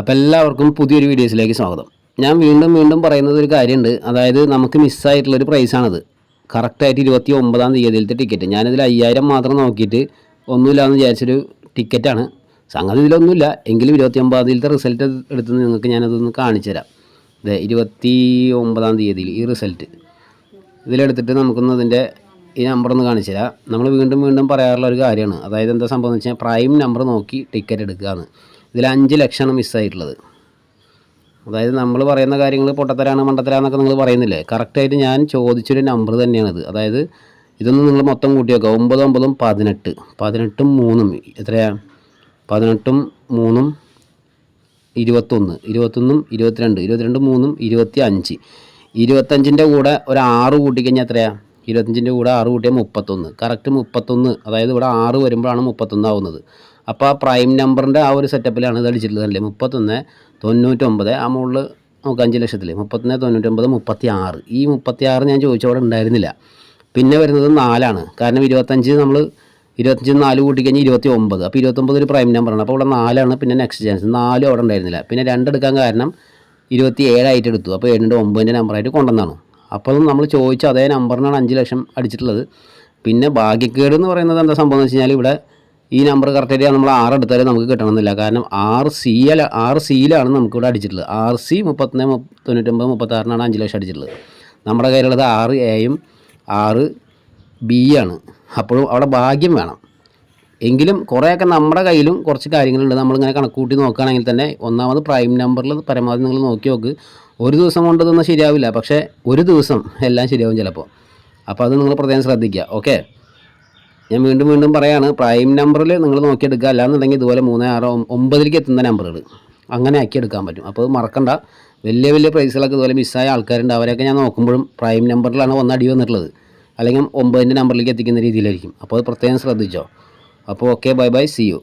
അപ്പോൾ എല്ലാവർക്കും പുതിയൊരു വീഡിയോസിലേക്ക് സ്വാഗതം. ഞാൻ വീണ്ടും വീണ്ടും പറയുന്നത് ഒരു കാര്യമുണ്ട്. അതായത് നമുക്ക് മിസ്സായിട്ടുള്ളൊരു പ്രൈസാണത് കറക്റ്റായിട്ട് ഇരുപത്തി ഒമ്പതാം തീയതിയിലത്തെ ടിക്കറ്റ് ഞാനിതിൽ അയ്യായിരം മാത്രം നോക്കിയിട്ട് ഒന്നുമില്ല എന്ന് വിചാരിച്ചൊരു ടിക്കറ്റാണ് സംഗതി ഇതിലൊന്നുമില്ല. എങ്കിലും ഇരുപത്തി ഒമ്പതാം തീയതിയിലത്തെ റിസൾട്ട് എടുത്ത് നിങ്ങൾക്ക് ഞാനതൊന്ന് കാണിച്ചു തരാം. അതെ ഇരുപത്തി ഒമ്പതാം തീയതിയിൽ ഈ റിസൾട്ട് ഇതിലെടുത്തിട്ട് നമുക്കൊന്ന് അതിന്റെ ഈ നമ്പർ ഒന്ന് കാണിച്ചു തരാം. നമ്മൾ വീണ്ടും വീണ്ടും പറയാറുള്ള ഒരു കാര്യമാണ്. അതായത് എന്താ സംഭവം എന്ന് വെച്ചാൽ പ്രൈം നമ്പർ നോക്കി ടിക്കറ്റ് എടുക്കുകയാണ് ഇതിൽ അഞ്ച് ലക്ഷമാണ് മിസ്സായിട്ടുള്ളത്. അതായത് നമ്മൾ പറയുന്ന കാര്യങ്ങൾ പൊട്ടത്തരാണ് മണ്ടത്തരാന്നൊക്കെ നിങ്ങൾ പറയുന്നില്ലേ? കറക്റ്റായിട്ട് ഞാൻ ചോദിച്ചൊരു നമ്പർ തന്നെയാണിത്. അതായത് ഇതൊന്നും നിങ്ങൾ മൊത്തം കൂട്ടി വെക്കുക ഒമ്പത് ഒമ്പതും പതിനെട്ട്. പതിനെട്ടും മൂന്നും എത്രയാ? പതിനെട്ടും മൂന്നും ഇരുപത്തൊന്ന്. ഇരുപത്തൊന്നും ഇരുപത്തിരണ്ട്. ഇരുപത്തിരണ്ട് മൂന്നും ഇരുപത്തി അഞ്ച് ഇരുപത്തഞ്ചിന്റെ കൂടെ ഒരു ആറ് കൂട്ടിക്കഴിഞ്ഞാൽ എത്രയാ? ഇരുപത്തഞ്ചിന്റെ കൂടെ ആറ് കൂട്ടിയാൽ മുപ്പത്തൊന്ന്. കറക്റ്റ് മുപ്പത്തൊന്ന് അതായത് ഇവിടെ ആറ് വരുമ്പോഴാണ് മുപ്പത്തൊന്ന് ആവുന്നത്. അപ്പോൾ ആ പ്രൈം നമ്പറിന്റെ ആ ഒരു സെറ്റപ്പിലാണ് ഇത് അടിച്ചിട്ടുള്ളത് അല്ലേ? മുപ്പത്തൊന്ന് തൊണ്ണൂറ്റൊമ്പത് ആ മുകളിൽ നമുക്ക് അഞ്ച് ലക്ഷത്തിൽ മുപ്പത്തൊന്ന് തൊണ്ണൂറ്റൊമ്പത് മുപ്പത്തി ആറ് ഈ മുപ്പത്തി ആറ് ഞാൻ ചോദിച്ചവിടെ ഉണ്ടായിരുന്നില്ല. പിന്നെ വരുന്നത് നാലാണ്. കാരണം ഇരുപത്തഞ്ച് നമ്മൾ ഇരുപത്തഞ്ച് നാല് കൂട്ടിക്കഴിഞ്ഞാൽ ഇരുപത്തി ഒമ്പത് അപ്പോൾ ഇരുപത്തൊമ്പത് ഒരു പ്രൈം നമ്പറാണ് അപ്പോൾ ഇവിടെ നാലാണ് പിന്നെ നെക്സ്റ്റ് ചാൻസ് നാലും അവിടെ ഉണ്ടായിരുന്നില്ല. പിന്നെ രണ്ടെടുക്കാൻ കാരണം ഇരുപത്തി ഏഴായിട്ട് എടുത്തു. അപ്പോൾ ഏഴിന്റെ ഒമ്പതിന്റെ നമ്പറായിട്ട് കൊണ്ടുവന്നാണ് അപ്പോൾ നമ്മൾ ചോദിച്ച അതേ നമ്പറിനാണ് അഞ്ച് ലക്ഷം അടിച്ചിട്ടുള്ളത്. പിന്നെ ഭാഗ്യക്കേട് എന്ന് പറയുന്നത് എന്താ സംഭവം എന്ന് വെച്ച് കഴിഞ്ഞാൽ ഇവിടെ ഈ നമ്പർ കറക്റ്റായിട്ട് നമ്മൾ ആറ് എടുത്താലും നമുക്ക് കിട്ടണമെന്നില്ല. കാരണം ആറ് സി അല്ല ആറ് സിയിലാണ് നമുക്കിവിടെ അടിച്ചിട്ടുള്ളത്. ആറ് സി മുപ്പത്തൊന്ന് മുപ്പ- തൊണ്ണൂറ്റൊമ്പത് മുപ്പത്താറിനാണ് അഞ്ച് ലക്ഷം അടിച്ചിട്ടുള്ളത്. നമ്മുടെ കയ്യിലുള്ളത് ആറ് എയും ആറ് ബി ആണ്. അപ്പോഴും അവിടെ ഭാഗ്യം വേണം. എങ്കിലും കുറേയൊക്കെ നമ്മുടെ കയ്യിലും കുറച്ച് കാര്യങ്ങളുണ്ട്. നമ്മളിങ്ങനെ കണക്കൂട്ടി നോക്കുകയാണെങ്കിൽ തന്നെ ഒന്നാമത് പ്രൈം നമ്പറിൽ പരമാവധി നിങ്ങൾ നോക്കി നോക്ക്. ഒരു ദിവസം കൊണ്ടതൊന്നും ശരിയാവില്ല. പക്ഷേ ഒരു ദിവസം എല്ലാം ശരിയാവും ചിലപ്പോൾ. അപ്പോൾ അത് നിങ്ങൾ പ്രത്യേകം ശ്രദ്ധിക്കുക. ഓക്കെ? ഞാൻ വീണ്ടും വീണ്ടും പറയാണ് പ്രൈം നമ്പറിൽ നിങ്ങൾ നോക്കിയെടുക്കുക. അല്ലാന്നുണ്ടെങ്കിൽ ഇതുപോലെ മൂന്ന് ആറ് ഒമ്പ- ഒമ്പതിലേക്ക് എത്തുന്ന നമ്പറുകൾ അങ്ങനെ ആക്കി എടുക്കാൻ പറ്റും. അപ്പോൾ മറക്കണ്ട. വലിയ വലിയ പ്രൈസുകളൊക്കെ ഇതുപോലെ മിസ്സായ ആൾക്കാരുണ്ട്. അവരെയൊക്കെ ഞാൻ നോക്കുമ്പോഴും പ്രൈം നമ്പറിലാണ് വന്ന് അടി വന്നിട്ടുള്ളത്. അല്ലെങ്കിൽ ഒമ്പതിന്റെ നമ്പറിലേക്ക് എത്തിക്കുന്ന രീതിയിലായിരിക്കും. അപ്പോൾ അത് പ്രത്യേകം ശ്രദ്ധിച്ചോ. അപ്പോൾ okay bye bye see you